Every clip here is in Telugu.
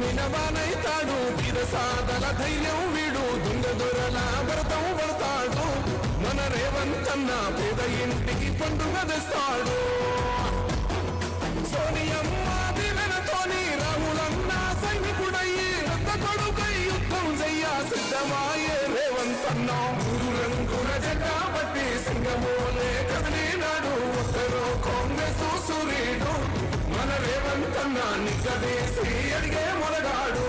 భూమిన వానైతాడు సాదల ధైర్యం వీడు. దొంగ దొరల భరతం పడతాడు. మన రేవంతన్న పేద ఇంటికి పండుగ తెస్తాడు సోనియమ్మ దివెనతోని రాములన్న సైనికుడయ్యి రక్త కొడుకై యుద్ధం చెయ్య సిద్ధమాయే రేవంతన్న. మూడు రంగుల జెండా బట్టి సింగమోలే కదిలినాడు. ఒక్కరో కాంగ్రెస్ సూర్యుడు మన రేవంతన్నా నిగ్గదేసి అడిగే మొలగాడు.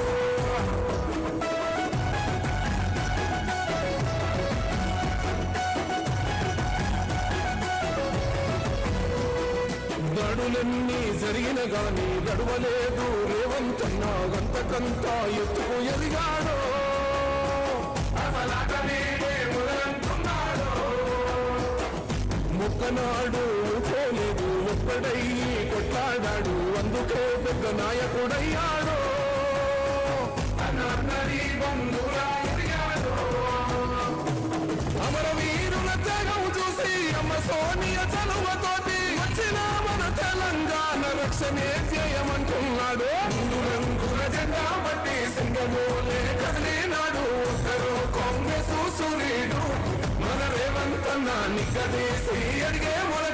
దాడులన్నీ జరిగిన గాని నడవలేదు రేవంతన్నా గంతకంత ఎత్తుకు ఎదిగాడు. ముక్కనాడు పోలేదు కొట్లాడాడు. అందుకే పెద్ద నాయకుడయ్యాడు. అమరవీరుల తెగం చూసి అమ్మ సోనియ చలువతోటి వచ్చిన మన తెలంగాణ రక్షణే చేయమంటున్నాడు మూడు రంగుల జెండా బట్టి సింగమోలే కదిలినాడు. ఒక్కరు కాంగ్రెస్ సూర్యుడు మన రేవంతన్న నిగ్గదీసి అడిగే మొదలు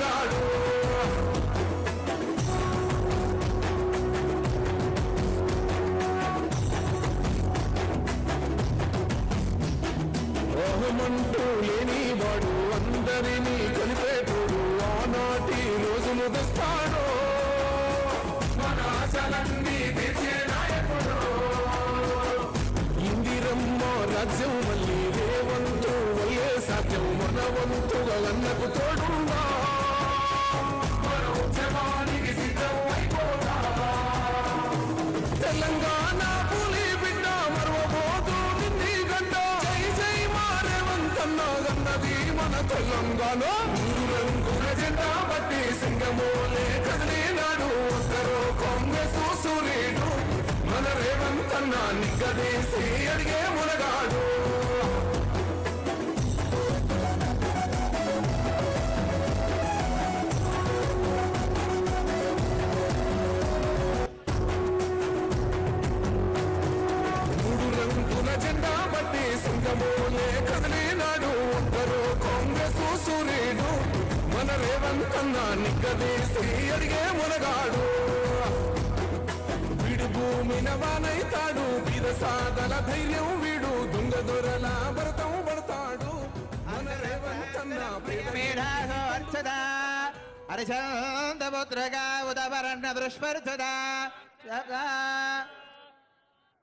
మోహమంటూ లేనివాడు అందరినీ కలిపేటోడు ఆనాటి రోజులు తెస్తాడు. మన ఆశలన్నీ తీర్చే నాయకుడు. ఇందిరమ్మ రాజ్యం మళ్ళీ రేవంతు వల్లే సాధ్యం. మన వంతుగా అన్నకు తోడుందా తెలంగాణ మారేవంతన్న మన తెలంగాణ. రంగుల జెండా బట్టి సింగమోలే కదిలినాడు. ఒక్కరో కాంగ్రెస్ సూర్యుడు మన రేవంత్ అన్న నిగ్గదీసి అడిగే మునగాడు. జెండా సింగమోలే కదిలినాడు ఒక్కరు కాంగ్రెస్ సూర్యుడు మన రేవంత్ రేవంతన్న నిగ్గదీసి అడిగే మునగాడు వీడు భూమిన వానైతాడు సాదల ధైర్యం వీడు దొంగ దొరల భరతం పడతాడు మన రేవంత్ ప్రియ మేధాసోర్చదా హరిచందపుత్రగా ఉదవరణ దృష్పర్చదా.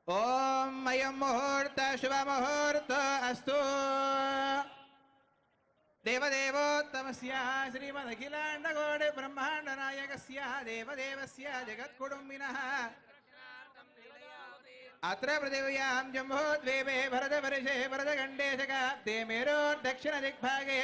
ओम अयम मुहूर्त शुभ मुहूर्त अस्तु। देवदेवोत्तमस्य ब्रह्मांड नायक देवदेव जगत्कुटुंबि अत्र पृथिव्यां भरत भरतवर्षे भरतखण्डे दक्षिण दिग्भागे